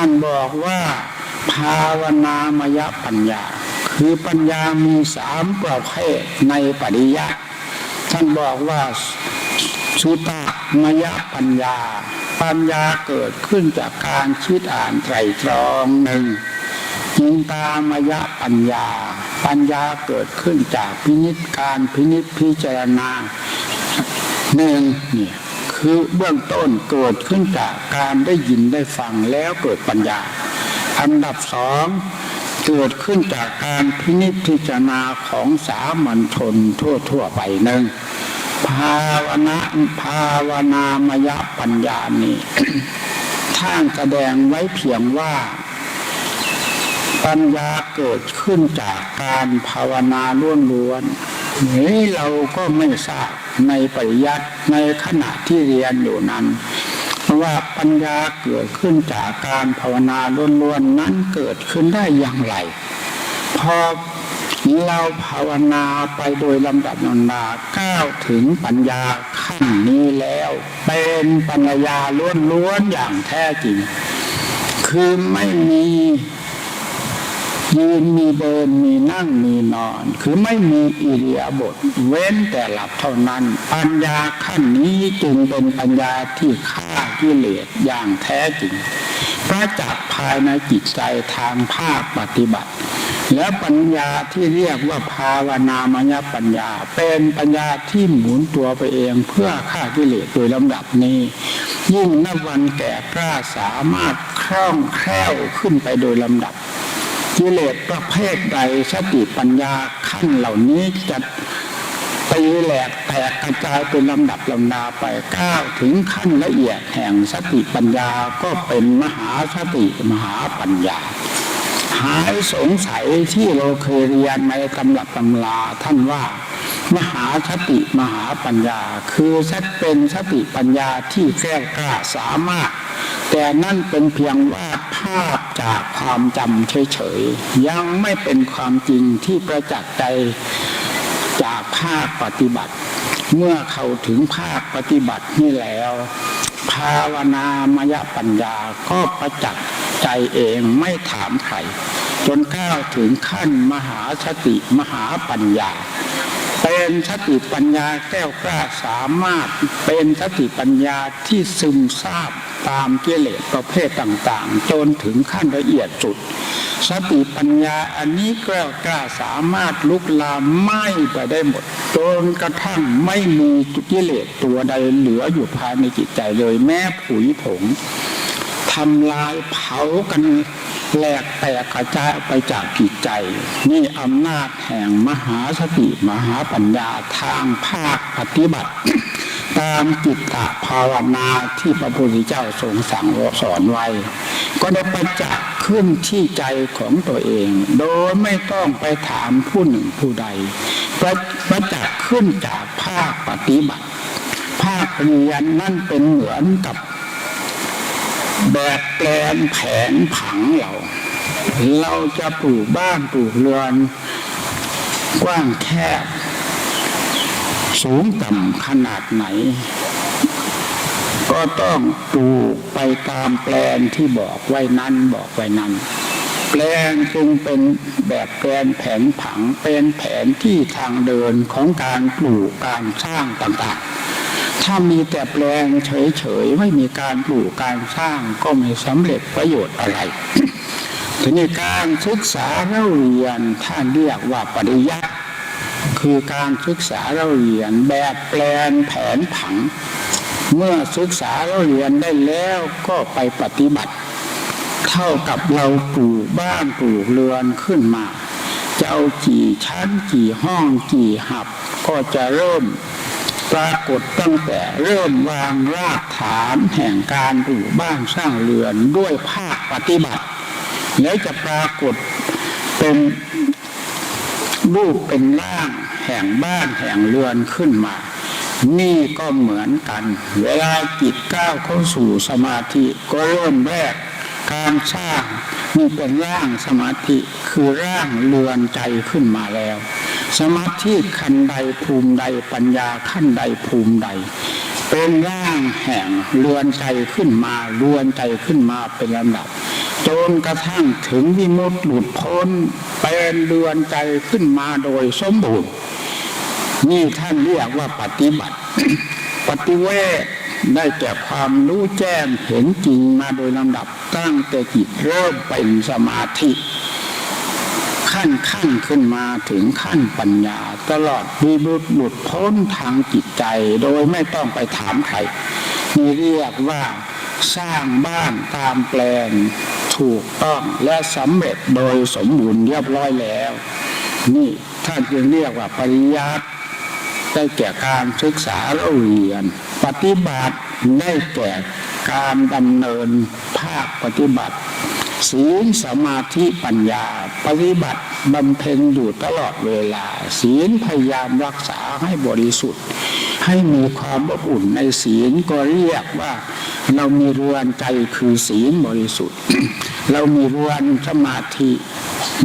านบอกว่าภาวนามยปัญญา คือปัญญามีสามประเภทในปริยัติท่านบอกว่าสุตมยปัญญา ปัญญาเกิดขึ้นจากการคิดอ่านไตรตรองหนึ่งจินตามยปัญญา ปัญญาเกิดขึ้นจากพินิจการพินิจพิจารณาหนึ่งเนี่ย คือเบื้องต้นเกิดขึ้นจากการได้ยินได้ฟังแล้วเกิดปัญญา อันดับสองเกิดขึ้นจากการพินิจพิจารณาของสามัญชนทั่วๆไปหนึ่งภาวนาภาวนามยปัญญานี้ท่านแสดงไว้เพียงว่า ปัญญาเกิดขึ้นจากการภาวนาล้วนๆ นี้เราก็ไม่ทราบในปริยัติในขณะที่เรียนอยู่นั้นว่าปัญญาเกิดขึ้นจากการภาวนาล้วนๆนั้นเกิดขึ้นได้อย่างไร พอเราภาวนาไปโดยลำดับนันาก้าวถึงปัญญาขั้นนี้แล้ว เป็นปัญญาล้วนๆอย่างแท้จริง คือไม่มี ยืนมีเดินมีนั่งมีนอน คือไม่มีอิริยาบถเว้นแต่หลับเท่านั้น ปัญญาขั้นนี้จึงเป็นปัญญาที่ฆ่ากิเลสอย่างแท้จริงประจักษ์ภายในจิตใจทางภาคปฏิบัติ และปัญญาที่เรียกว่าภาวนามยปัญญา เป็นปัญญาที่หมุนตัวไปเองเพื่อฆ่ากิเลสโดยลำดับนี้ ยิ่งนับวันแก่กล้าสามารถคล่องแคล่วขึ้นไปโดยลำดับ กิเลสประเภทใดสติปัญญาขั้นเหล่านี้จะตีแหลกแตกกระจายเป็นลำดับลำดาไปก้าวถึงขั้นละเอียดแห่งสติปัญญาก็เป็นมหาสติมหาปัญญา หายสงสัยที่เราเคยเรียนในตำรับตำลาท่านว่ามหาสติมหาปัญญา คือชัดเป็นสติปัญญาที่แก้กล้าสามารถ แต่นั่นเป็นเพียงว่าาพจากความจำเฉยๆ ยังไม่เป็นความจริงที่ประจักษ์ใจจากภาคปฏิบัติ เมื่อเขาถึงภาคปฏิบัตินี่แล้ว ภาวนามยปัญญาก็ประจักษ์ใจเองไม่ถามใครจนก้าวถึงขั้นมหาสติมหาปัญญา เป็นสติปัญญาแก้วกล้าสามารถเป็นสติปัญญาที่ซึมซาบ ตามกิเลสประเภทต่างๆ จนถึงขั้นละเอียดสุด สติปัญญาอันนี้ก้วกล้าสามารถลุกลามไหม้ไปได้หมดจนกระทั่งไม่มีกิเลสตัวใดเหลืออยู่ภายในจิตใจเลย แม้ผุยผงทำลายเผากันแหลกแตกกระจายไปจากจิตใจ นี่อำนาจแห่งมหาสติมหาปัญญาทางภาคปฏิบัติามจิตตภาวนาที่พระพุทธเจ้าทรงสั่งสอนไว้ ก็ได้ประจักษ์ขึ้นที่ใจของตัวเอง โดยไม่ต้องไปถามผู้หนึ่งผู้ใด ประประจักษ์ขึ้นจากภาคปฏิบัติ ภาคเรียนนั่นเป็นเหมือนกับ แบบแปลนแผนผังเราเราจะปลูกบ้านปลูกเรือน กว้างแคบ สูงต่ำขนาดไหน ก็ต้องปลูกไปตามแปลนที่บอกไว้นั้นบอกไว้นั้น แปลนจึงเป็นแบบแปลนแผนผังเป็นแผนที่ทางเดินของการปลูกการสร้างต่างๆ ถ้ามีแต่แปลงเฉยๆไม่มีการปลูกการสร้างก็ไม่สำเร็จประโยชน์อะไรทีนี้การศึกษาเราเรียนท่านเรียกว่าปริยัติ คือการศึกษาเราเรียนแบบแปลนแผนผัง เมื่อศึกษาเราเรียนได้แล้วก็ไปปฏิบัติ เท่ากับเราปลูกบ้านปลูกเรือนขึ้นมาจะเอากี่ชั้นกี่ห้องกี่หับ ก็จะเริ่มปรากฏตั้งแต่เริ่มวางรากฐานแห่งการปลูกบ้านสร้างเรือนด้วยภาคปฏิบัติ แล้วจะปรากฏเป็นรูปเป็นร่าง แห่งบ้านแห่งเรือนขึ้นมา นี่ก็เหมือนกัน เวลาจิตก้าวเข้าสู่สมาธิก็เริ่มแรกการสร้างนี่เป็นร่างสมาธิคือร่างเรือนใจขึ้นมาแล้ว สมาธิขั้นใดภูมิใดปัญญาขั้นใดภูมิใด เป็นร่างแห่งเรือนใจขึ้นมาเรือนใจขึ้นมาเป็นลำดับจนกระทั่งถึงวิมุตติหลุดพ้นเป็นเรือนใจขึ้นมาโดยสมบูรณ์ นี่ท่านเรียกว่าปฏิบัติ ปฏิเวทได้แก่ความรู้แจ้งเห็นจริงมาโดยลำดับตั้งแต่จิตเริ่มเป็นสมาธิ ขั้นขั้นขึ้นมาถึงขั้นปัญญา ตลอดวิบุตหลุดพ้นทางจิตใจโดยไม่ต้องไปถามใครนี่เรียกว่าสร้างบ้านตามแปลนถูกต้องและสำเร็จโดยสมบูรณ์เรียบร้อยแล้ว นี่ท่านจึงเรียกว่าปริยัติ ได้แก่การศึกษาเรียน ปฏิบัติได้แก่การดำเนินภาคปฏิบัติศีลสมาธิปัญญา ปฏิบัติบำเพ็ญอยู่ตลอดเวลา ศีลพยายามรักษาให้บริสุทธิ์ ให้มีความอบอุ่นในศีลก็เรียกว่า เรามีเรือนใจคือศีลบริสุทธิ์ เรามีรือนสมาธิ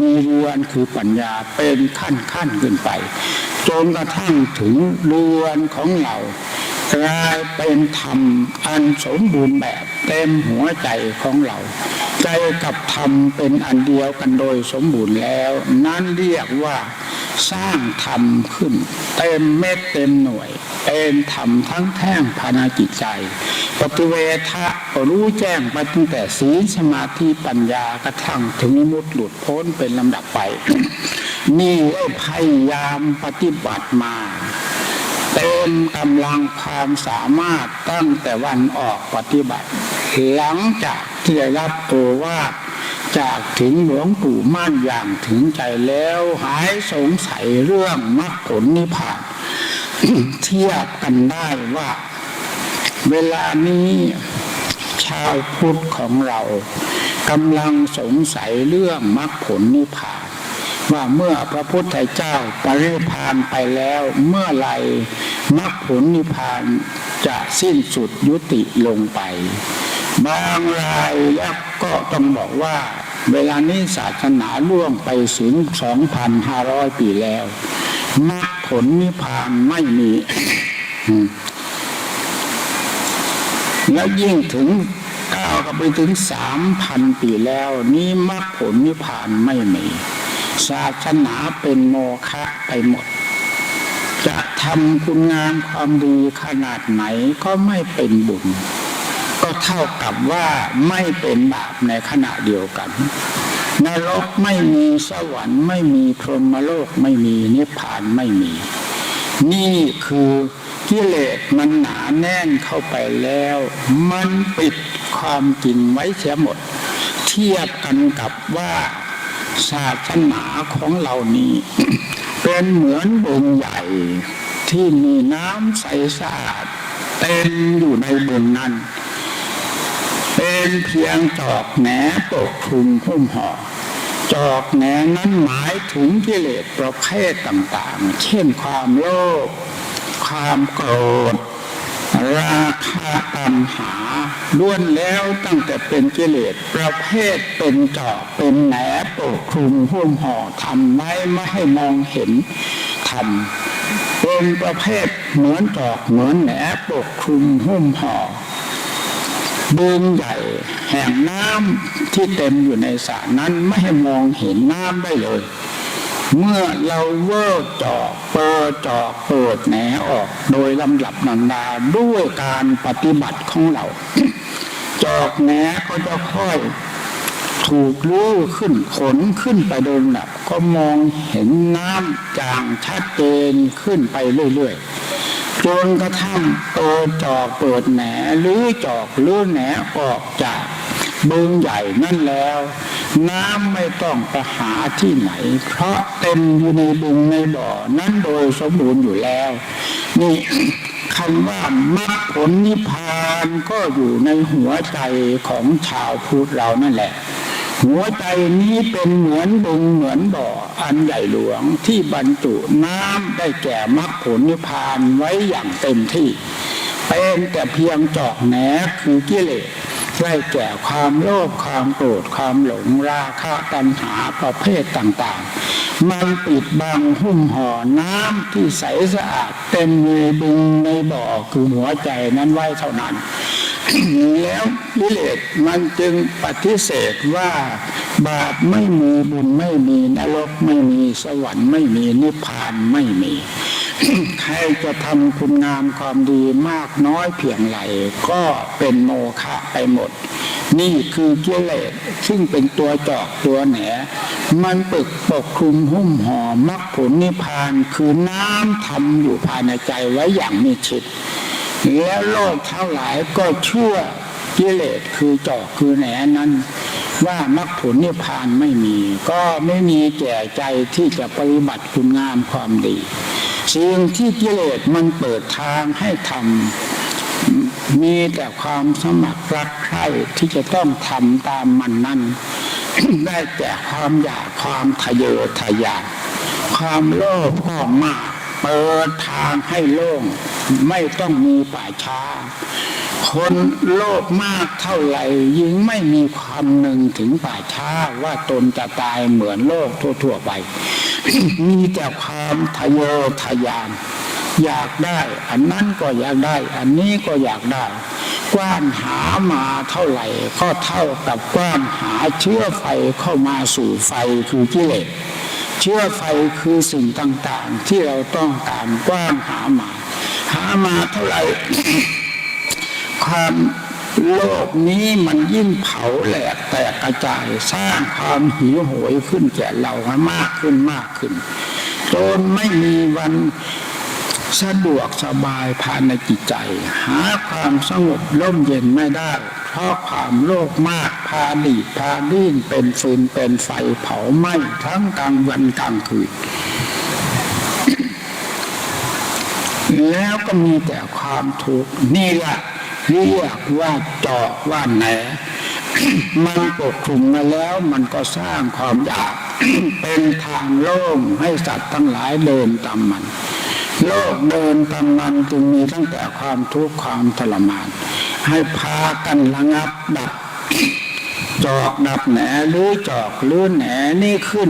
มีรือนคือปัญญาเป็นขั้นขั้นขึ้นไปจนกระทั่งถึงรือนของเรากลายเป็นธรรมอันสมบูรณ์แบบเต็มหัวใจของเรา ใจกับธรรมเป็นอันเดียวกันโดยสมบูรณ์แล้ว นั่นเรียกว่าสร้างธรรมขึ้น เต็มเม็ดเต็มหน่วย เป็นธรรมทั้งแท่งภายในจิตใจ ปฏิเวทะรู้แจ้งไปตั้งแต่ศีลสมาธิปัญญากระทั่งถึงมุตติหลุดพ้นเป็นลำดับไป นี่ได้พยายามปฏิบัติมาเต็มกำลังความสามารถตั้งแต่วันออกปฏิบัติ หลังจากที่ได้รับโอวาทจากถึงหลวงปู่มั่นอย่างถึงใจแล้วหายสงสัยเรื่องมรรคผลนิพพาน เทียบกันได้ว่า เวลานี้ชาวพุทธของเรากำลังสงสัยเรื่องมรรคผลนิพพาน ว่าเมื่อพระพุทธเจ้าปริพานไปแล้วเมื่อไรมรรคผลนิพพานจะสิ้นสุดยุติลงไป บางรายแล้วก็ต้องบอกว่า เวลานี้ศาสนาล่วงไปถึง 2,500 ปีแล้วมรรค ผลนิพพานไม่มีแล้วยิ่งถึงก้าวกันไปถึงสามพันปีแล้ว นี่มรรคผลนิพพานไม่มีศาสนาเป็นโมฆะไปหมด จะทำคุณงามความดีขนาดไหนก็ไม่เป็นบุญ ก็เท่ากับว่าไม่เป็นบาปในขณะเดียวกัน นรกไม่มีสวรรค์ ไม่มีพรหมโลกไม่มีนิพพานไม่มี นี่คือกิเลสมันหนาแน่นเข้าไปแล้ว มันปิดความจริงไว้เสียหมด เทียบกันกับว่าศาสนาของเรานี้ เป็นเหมือนบึงใหญ่ที่มีน้ำใสสะอาดเต็มอยู่ในบึงนั้น เป็นเพียงจอกแหนปกคลุมหุ้มห่อจอกแหนนั้นหมายถึงกิเลสประเภทต่างๆ เช่นความโลภความโกรธราคะตัณหาล้วนแล้วตั้งแต่เป็นกิเลสประเภทเป็นจอบเป็นแหนปกคลุมหุ้มห่อทำไว้ไม่ให้มองเห็นทำเป็นประเภทเหมือนจอกเหมือนแหนปกคลุมหุ้มห่อ บึงใหญ่แห่งน้ำที่เต็มอยู่ในสระนั้นไม่ให้มองเห็นน้ำได้เลย เมื่อเราเวิร์จอกเปิดจอกเปิดแหนออก โดยลำดับนันดาด้วยการปฏิบัติของเรา จอกแหนก็จะค่อยถูกลื้ขึ้นขนขึ้นไปโดยลำดับก็มองเห็นน้ำจางชัดเจนขึ้นไปเรื่อยๆ จนกระทั่งโตจอกเปิดแหนหรือจอกหรือแหนออกจากบึงใหญ่นั่นแล้ว น้ำไม่ต้องไปหาที่ไหน เพราะเต็มอยู่ในบึงในบ่อนั้นโดยสมบูรณ์อยู่แล้ว นี่คำว่ามรรคผลนิพพานก็อยู่ในหัวใจของชาวพุทธเรานั่นแหละ หัวใจนี้เป็นเหมือนบึงเหมือนบ่ออันใหญ่หลวงที่บรรจุน้ำได้แก่มรรคผลนิพพานไว้อย่างเต็มที่ เป็นแต่เพียงจอกแหนคือกิเลสได้แก่ความโลภความโกรธความหลงราคะตัณหาประเภทต่างๆ มันปิดบังหุ้มห่อน้ำที่ใสสะอาดเต็มในบึงในบ่อคือหัวใจนั้นไว้เท่านั้น แล้วกิเลสมันจึงปฏิเสธว่าบาปไม่มีบุญไม่มีนรกไม่มีสวรรค์ไม่มีนิพพานไม่มีใครจะทำคุณงามความดีมากน้อยเพียงไรก็เป็นโมฆะไปหมด นี่คือกิเลสซึ่งเป็นตัวจอกตัวแหนมันปึกปกคลุมหุ้มห่อมรรคผลนิพพานคือน้ำทำอยู่ภายในใจไว้อย่างมิชิด แล้วโลกเท่าหลายก็เชื่อกิเลสคือจอกคือแหนนั้น ว่ามรรคผลนิพพานไม่มี ก็ไม่มีแก่ใจที่จะปฏิบัติคุณงามความดีสิ่งที่กิเลสมันเปิดทางให้ทำมีแต่ความสมัครรักใคร่ที่จะต้องทำตามมันนั้นได้แต่ความอยากความทะเยอทะยานความโลภก็มากเปิดทางให้โล่ง ไม่ต้องมีป่าช้า คนโลภมากเท่าไหร่ยิ่งไม่มีความหนึ่งถึงป่าช้าว่าตนจะตายเหมือนโลกทั่วๆไป มีแต่ความทะเยอทะยาน อยากได้ อันนั้นก็อยากได้ อันนี้ก็อยากได้กว้านหามาเท่าไหร่ ก็เท่ากับกว้านหาเชื้อไฟเข้ามาสู่ไฟคือกิเลสเชื้อไฟคือสิ่งต่างๆ ที่เราต้องการกว้านหามา หามาเท่าไหร่ ความโลกนี้มันยิ่งเผาแหลกแตกกระจายสร้างความหิวโหยขึ้นแก่เราให้มากขึ้นมากขึ้นจนไม่มีวันสะดวกสบายภายในจิตใจ หาความสงบร่มเย็นไม่ได้ เพราะความโลภมากพาดีพาดิ้นเป็นฟืนเป็นไฟเผาไหม้ทั้งกลางวันกลางคืน แล้วก็มีแต่ความทุกข์นี่แหละเรียกว่าเจาะว่าแหนมันปกคลุมมาแล้วมันก็สร้างความอยาก เป็นทางโล่งให้สัตว์ทั้งหลายเดินตามมัน โลกเดินตามมันจึงมีตั้งแต่ความทุกข์ความทรมาน ให้พากันระงับดับจอกดับแหนหรือจอกหรือแหนนี่ขึ้น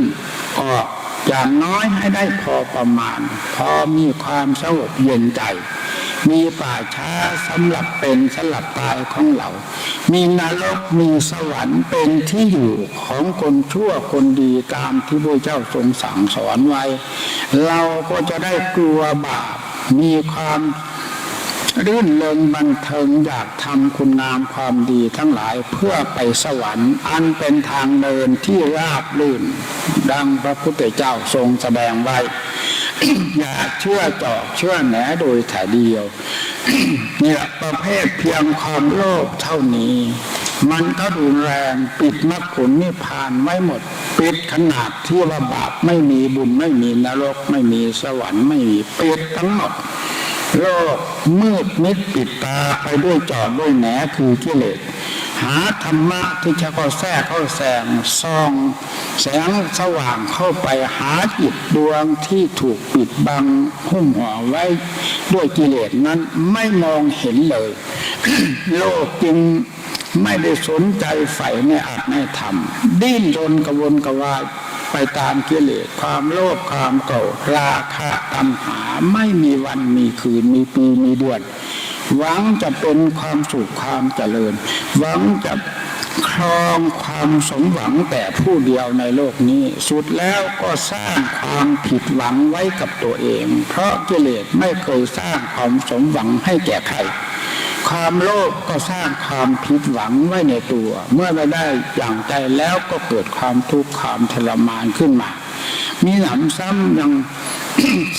ออก อย่างน้อยให้ได้พอประมาณ พอมีความสงบเย็นใจ มีป่าช้าสำหรับเป็นสลับตายของเรา มีนรกมีสวรรค์เป็นที่อยู่ของคนชั่วคนดีตามที่พระเจ้าทรงสั่งสอนไว้ เราก็จะได้กลัวบาปมีความ รื่นเริงบันเทิงอยากทำคุณงามความดีทั้งหลายเพื่อไปสวรรค์ อันเป็นทางเดินที่ราบรื่น ดังพระพุทธเจ้าทรงแสดงไว้ อย่าเชื่อจอกเชื่อแหนโดยถ่ายเดียวเนี่ยประเภทเพียงความโลภเท่านี้มันก็รุนแรงปิดมรรคผลนิพพานไว้หมด ปิดขนาดที่ว่าบาปไม่มีบุญไม่มีนรก ไม่มีสวรรค์ไม่มีปิดทั้งหมด โลกมืดมิดปิดตาไปด้วยจอดด้วยแหนคือกิเลสหาธรรมะที่จะเข้าแทรกเข้าแสงส่องแสงสว่างเข้าไปหาจิตดวงที่ถูกปิดบังหุ้มห่อไว้ด้วยกิเลสนั้นไม่มองเห็นเลย โลกจึงไม่ได้สนใจใฝ่ในอัตในธรรม ดิ้นรนกระวนกระวาย ไปตามกิเลสความโลภความโกรธราคะตัณหาไม่มีวันมีคืนมีปีมีเดือนหวังจะเป็นความสุขความเจริญ หวังจะครองความสมหวังแต่ผู้เดียวในโลกนี้ สุดแล้วก็สร้างความผิดหวังไว้กับตัวเอง เพราะกิเลสไม่เคยสร้างความสมหวังให้แก่ใคร ความโลภก็สร้างความผิดหวังไว้ในตัว เมื่อไม่ได้อย่างใจแล้วก็เกิดความทุกข์ความทรมานขึ้นมา มีหนำซ้ำยัง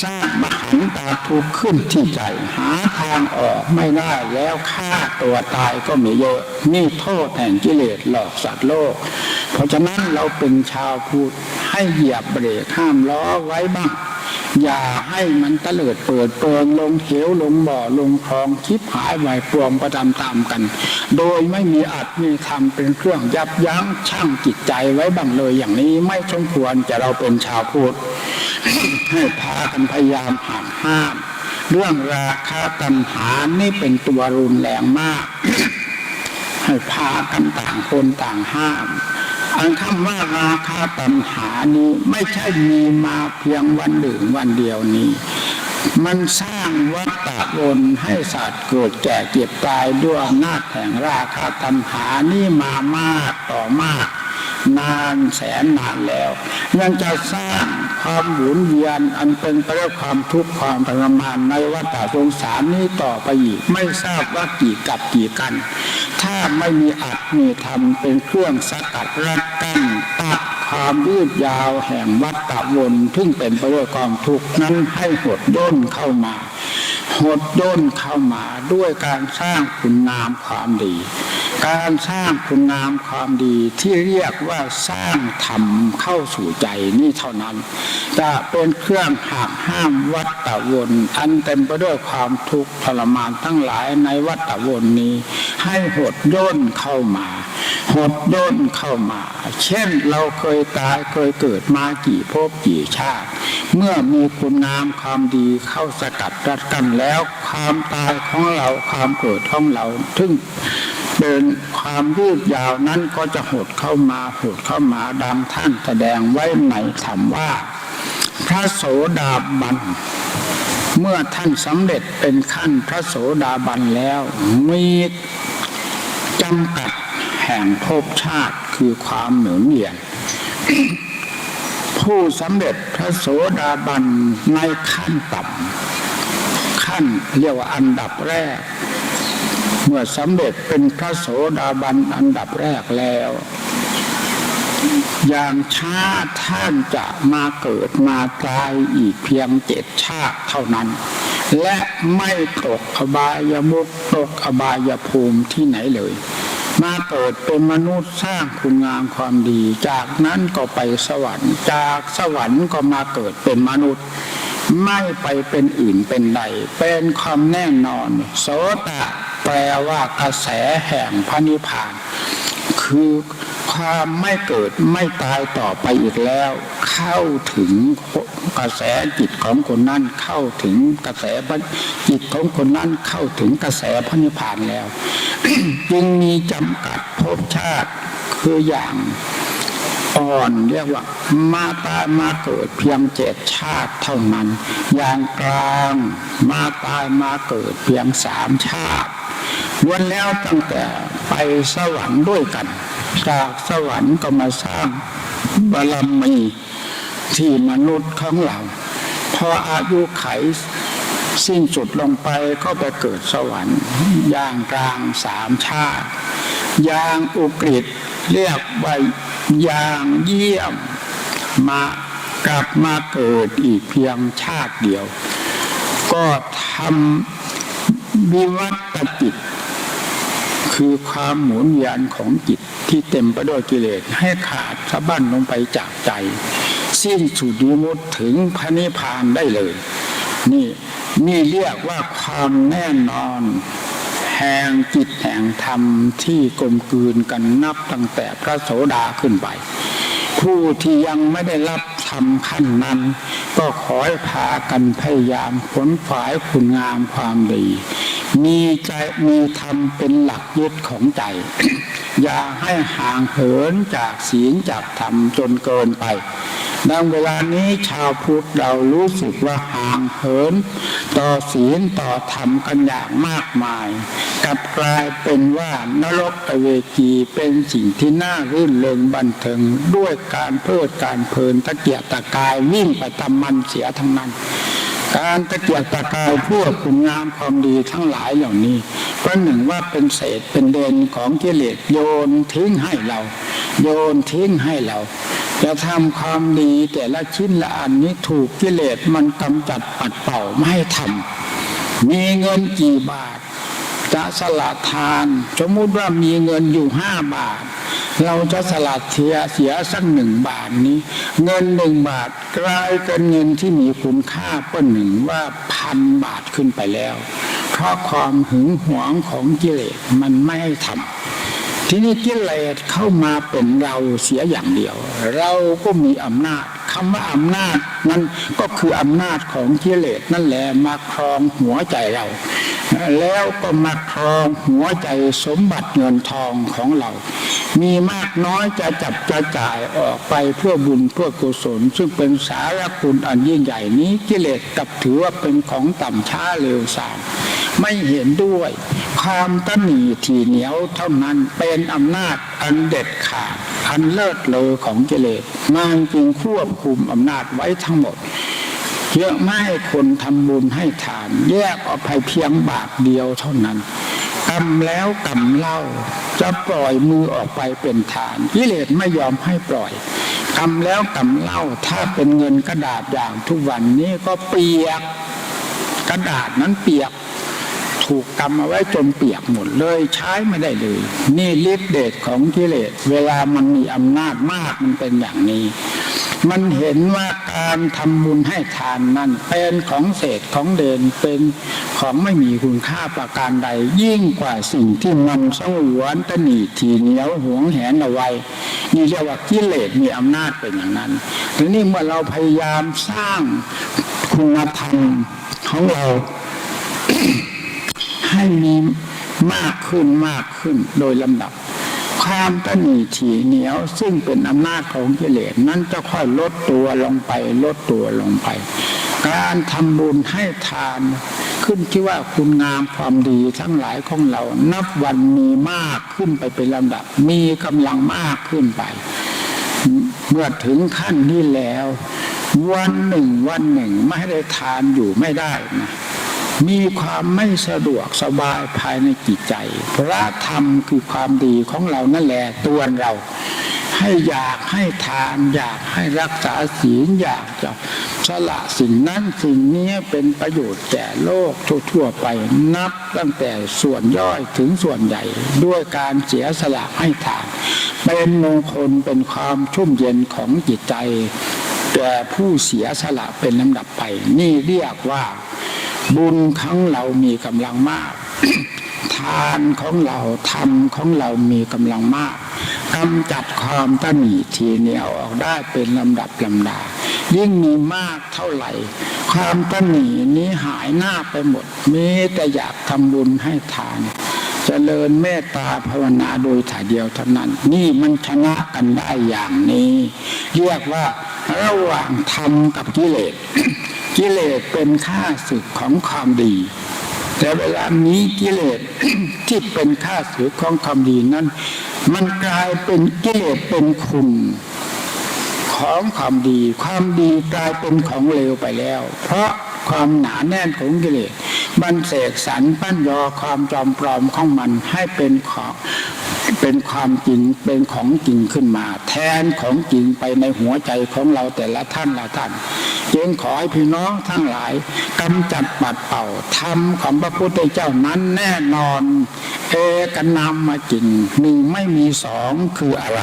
สร้างมหันตาทุกข์ขึ้นที่ใจ หาทางออกไม่ได้แล้วฆ่าตัวตายก็มีเยอะ นี่โทษแห่งกิเลสหลอกสัตว์โลก เพราะฉะนั้นเราเป็นชาวพุทธให้เหยียบเบรกห้ามล้อไว้บ้าง อย่าให้มันตะเลิดเปิดเปิงลงเหวลงบ่อลงคลองคิดหายไหวปวงประจำตามกัน โดยไม่มีอัดมีทำเป็นเครื่องยับยั้งชั่งจิตใจไว้บ้างเลยอย่างนี้ไม่สมควรจะเราเป็นชาวพุทธให้พากันพยายามห่างห้าม เรื่องราคาตัณหานี่เป็นตัวรุนแรงมาก ให้พากันต่างคนต่างห้าม อังคำว่าราคาตัณหานี้ไม่ใช่มีมาเพียงวันหนึ่งวันเดียวนี้ มันสร้างวัฏฏะวนให้สัตว์เกิดแก่เก็บตายด้วยหน้าจแห่งราคาตัณหานี่มามากต่อมาก นานแสนนานแล้ว ยังจะสร้าง ความหมุนเวียนอันเป็นไปด้วยความทุกข์ความทรมานในวัฏสงสารนี้ต่อไปอีกไม่ทราบว่ากี่กับกี่กัน ถ้าไม่มีอัตมีธรรมเป็นเครื่องสกัดรัดกั้นตัดความยืดยาวแห่งวัฏวนซึ่งเป็นไปด้วยความทุกข์นั้นให้หดย่นเข้ามาหดย่นเข้ามาด้วยการสร้างคุณงามความดี การสร้างคุณงามความดีที่เรียกว่าสร้างธรรมเข้าสู่ใจนี่เท่านั้น จะเป็นเครื่องหักห้ามวัฏฏวนอันเต็มไปด้วยความทุกข์ทรมานทั้งหลายในวัฏวนนี้ ให้หดย่นเข้ามา หดย่นเข้ามา เช่นเราเคยตายเคยเกิดมากี่ภพกี่ชาติ เมื่อมีคุณงามความดีเข้าสกัดรัดกันแล้วความตายของเราความเกิดของเราถึง เป็นความยืดยาวนั้นก็จะหดเข้ามาหดเข้ามาดังท่านแสดงไว้ในธรรมว่า พระโสดาบันเมื่อท่านสำเร็จเป็นขั้นพระโสดาบันแล้วมีจำกัดแห่งภพชาติคือความเหนือเนียนผู้สำเร็จพระโสดาบันในขั้นต่ำขั้นเรียกว่าอันดับแรก เมื่อสำเร็จเป็นพระโสดาบันอันดับแรกแล้ว อย่างช้าท่านจะมาเกิดมาตายอีกเพียงเจ็ดชาติเท่านั้น และไม่ตกอบายมุกตกอบายภูมิที่ไหนเลย มาเกิดเป็นมนุษย์สร้างคุณงามความดี จากนั้นก็ไปสวรรค์ จากสวรรค์ก็มาเกิดเป็นมนุษย์ไม่ไปเป็นอื่นเป็นใด เป็นความแน่นอน โสตะ แปลว่ากระแสแห่งพระนิพพาน คือความไม่เกิดไม่ตายต่อไปอีกแล้ว เข้าถึงกระแสจิตของคนนั้นเข้าถึงกระแสจิตของคนนั้นเข้าถึงกระแสพระนิพพานแล้วจึงมีจำกัดภพชาติคืออย่างอ่อนเรียกว่ามาตายมาเกิดเพียงเจ็ดชาติเท่านั้น อย่างกลางมาตายมาเกิดเพียงสามชาติ ล้วนแล้วตั้งแต่ไปสวรรค์ด้วยกัน จากสวรรค์ก็มาสร้างบารมีที่มนุษย์ของเราพออายุไขสิ้นสุดลงไปก็ไปเกิดสวรรค์อย่างกลางสามชาติอย่างอุกฤษเรียกว่าอย่างเยี่ยมมากลับมาเกิดอีกเพียงชาติเดียว ก็ทำวิวัตจิต คือความหมุนเวียนของจิตที่เต็มไปด้วยกิเลสให้ขาดสะบั้นลงไปจากใจ สิ้นสุดวิมุตถึงพระนิพพานได้เลย นี่นี่เรียกว่าความแน่นอนแห่งจิตแห่งธรรมที่กลมกลืนกันนับตั้งแต่พระโสดาขึ้นไป ผู้ที่ยังไม่ได้รับธรรมขั้นนั้น ก็ขอให้พากันพยายามขนฝ่ายคุณงามความดี มีใจมีธรรมเป็นหลักยึดของใจ อย่าให้ห่างเหินจากศีลจากธรรมจนเกินไปดังเวลานี้ชาวพุทธเรารู้สึกว่าห่างเหิน ต่อศีลต่อธรรมกันอย่างมากมายกลับกลายเป็นว่านรกเวจีเป็นสิ่งที่น่ารื่นเริงบันเทิงด้วยการเพลิดการเพลินตะเกียกตะกายวิ่งไปทำมันเสียทั้งนั้น การตะเกียกตะกายพวกคุณงามความดีทั้งหลายเหล่านี้ก็หนึ่งว่าเป็นเศษเป็นเดนของกิเลสโยนทิ้งให้เรา โยนทิ้งให้เราจะทำความดีแต่ละชิ้นละอันนี้ถูกกิเลสมันกำจัดปัดเป่าไม่ให้ทำมีเงินกี่บาทจะสละทาน สมมุติว่ามีเงินอยู่ห้าบาท เราจะสลัดเสียเสียสักหนึ่งบาทนี้ เงินหนึ่งบาทกลายเป็นเงินที่มีคุณค่าก็หนึ่งว่าพันบาทขึ้นไปแล้ว เพราะความหึงหวงของกิเลสมันไม่ให้ทำทีนี้กิเลสเข้ามาเป็นเราเสียอย่างเดียว เราก็มีอำนาจ คำว่าอำนาจนั้นก็คืออำนาจของกิเลสนั่นแหละมาครองหัวใจเรา แล้วก็มาครองหัวใจสมบัติเงินทองของเรา มีมากน้อยจะจับจะจ่ายออกไปเพื่อบุญเพื่อกุศล ซึ่งเป็นสาระคุณอันยิ่งใหญ่นี้กิเลสกับถือว่าเป็นของต่ำช้าเร็วสามไม่เห็นด้วย ความตนหนีทีเหนียวเท่านั้นเป็นอำนาจอันเด็ดขาด อันเลิศเลอของกิเลสนางจึงควบคุมอำนาจไว้ทั้งหมดเยอะไม่ให้คนทำบุญให้ทาน แยกออกไปเพียงบาทเดียวเท่านั้นกำแล้วกำเล่า จะปล่อยมือออกไปเป็นทานกิเลสไม่ยอมให้ปล่อยกำแล้วกำเล่าถ้าเป็นเงินกระดาษอย่างทุกวันนี้ก็เปียก กระดาษนั้นเปียก ถูกกำเอาไว้จนเปียกหมดเลยใช้ไม่ได้เลย นี่ฤทธิเดชของกิเลสเวลามันมีอำนาจมากมันเป็นอย่างนี้ มันเห็นว่าการทำบุญให้ทานนั้นเป็นของเศษของเด่นเป็นของไม่มีคุณค่าประการใด ยิ่งกว่าสิ่งที่มันสงวนตนีทีเหนียวหวงแหนเอาไว้นี่เรียกว่ากิเลสมีอำนาจเป็นอย่างนั้นทีนี้เมื่อเราพยายามสร้างคุณธรรมของเรา ให้มีมากขึ้นมากขึ้นโดยลำดับ ความตนีถีเหนียวซึ่งเป็นอำนาจของกิเลสนั้นจะค่อยลดตัวลงไปลดตัวลงไป การทำบุญให้ทานขึ้นที่ว่าคุณงามความดีทั้งหลายของเรา นับวันมีมากขึ้นไปเป็นลำดับ มีกำลังมากขึ้นไป เมื่อถึงขั้นนี้แล้ว วันหนึ่งวันหนึ่งไม่ได้ทานอยู่ไม่ได้นะ มีความไม่สะดวกสบายภายในจิตใจ พระธรรมคือความดีของเรานั่นแหละตัวเรา ให้อยากให้ทาน อยากให้รักษาศีลอยากจะสละสิ่งนั้นสิ่งนี้เป็นประโยชน์แก่โลกทั่วๆไปนับตั้งแต่ส่วนย่อยถึงส่วนใหญ่ ด้วยการเสียสละให้ทาน เป็นมงคลเป็นความชุ่มเย็นของจิตใจแก่ผู้เสียสละเป็นลำดับไป นี่เรียกว่า บุญของเรามีกำลังมาก ทานของเราธรรมของเรามีกำลังมากกำจัดความตนีทีเหนียวออกได้เป็นลำดับลำดา ยิ่งมีมากเท่าไหร่ ความตนีนี้หายหน้าไปหมดมีแต่อยากทำบุญให้ทานเจริญเมตตาภาวนาโดยถ่ายเดียวเท่านั้น นี่มันชนะกันได้อย่างนี้ เรียกว่าระหว่างธรรมกับกิเลส กิเลสเป็นค่าศึกของความดี แต่เวลานี้กิเลสที่เป็นค่าศึกของความดีนั้น มันกลายเป็นกิเลสเป็นคุณของความดี ความดีกลายเป็นของเลวไปแล้ว เพราะความหนาแน่นของกิเลสมันเสกสรรปั้นยอความจอมปลอมของมันให้เป็นของ เป็นความจริงเป็นของจริงขึ้นมา แทนของจริงไปในหัวใจของเราแต่ละท่านละท่านจึงขอให้พี่น้องทั้งหลายกำจัดปัดเป่าธรรมของพระพุทธเจ้านั้นแน่นอน เอกนามมาจริงหนึ่งไม่มีสองคืออะไร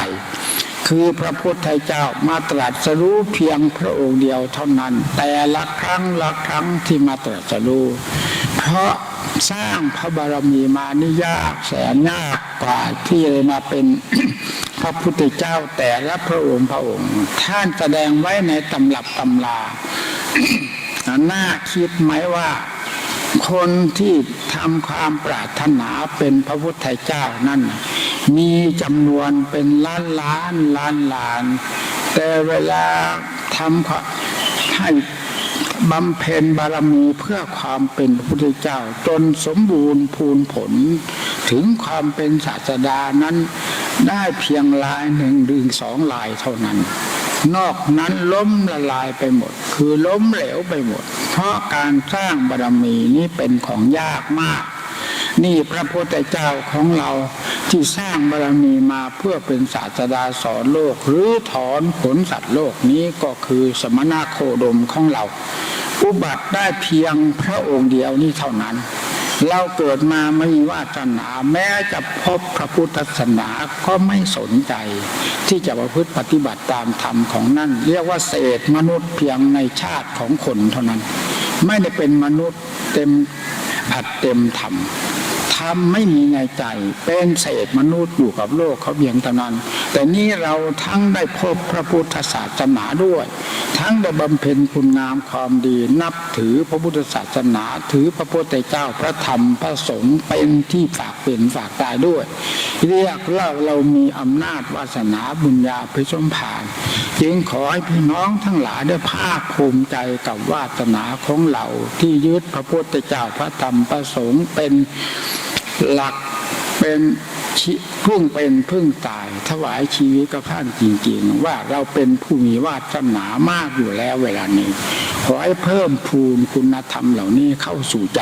คือพระพุทธเจ้ามาตรัสรู้เพียงพระองค์เดียวเท่านั้น แต่ละครั้งละครั้งที่มาตรัสรู้เพราะ สร้างพระบารมีมานี่ยากแสนยากกว่าที่จะมาเป็นพระพุทธเจ้าแต่ละพระองค์พระองค์ ท่านแสดงไว้ในตำรับตำราน่าคิดไหมว่าคนที่ทำความปรารถนาเป็นพระพุทธเจ้านั่น มีจำนวนเป็นล้านล้านล้านล้าน แต่เวลาทำให้ บำเพ็ญบารมีเพื่อความเป็นพระพุทธเจ้า จนสมบูรณ์พูนผล ถึงความเป็นศาสดานั้นได้เพียงลายหนึ่งหรือสองลายเท่านั้น นอกนั้นล้มละลายไปหมด คือล้มเหลวไปหมด เพราะการสร้างบารมีนี้เป็นของยากมาก นี่พระพุทธเจ้าของเราที่สร้างบารมีมาเพื่อเป็นศาสดาสอนโลก หรือถอนผลสัตว์โลกนี้ก็คือสมณะโคดมของเรา อุบัติได้เพียงพระองค์เดียวนี้เท่านั้น เราเกิดมาไม่มีวาสนาแม้จะพบพระพุทธศาสนาก็ไม่สนใจ ที่จะประพฤติปฏิบัติตามธรรมของนั่น เรียกว่าเศษมนุษย์เพียงในชาติของคนเท่านั้น ไม่ได้เป็นมนุษย์เต็มอัดเต็มธรรม ธรรมไม่มีในใจ เป็นเศษมนุษย์อยู่กับโลกเขาเบียงเท่านั้น แต่นี่เราทั้งได้พบพระพุทธศาสนาด้วย ทั้งได้บำเพ็ญคุณงามความดี นับถือพระพุทธศาสนา ถือพระพุทธเจ้าพระธรรมพระสงฆ์เป็นที่ฝากเป็นฝากตายด้วย เรียกเราเรามีอำนาจวาสนาบุญญาภิสมผาน จึงขอให้พี่น้องทั้งหลายได้ภาคภูมิใจกับวาสนาของเราที่ยึดพระพุทธเจ้าพระธรรมพระสงฆ์เป็นหลักเป็น พึ่งเป็นพึ่งตายถวายชีวิตกับท่านจริงๆ ว่าเราเป็นผู้มีวาสนามากอยู่แล้วเวลานี้ ขอให้เพิ่มภูมิคุณธรรมเหล่านี้เข้าสู่ใจ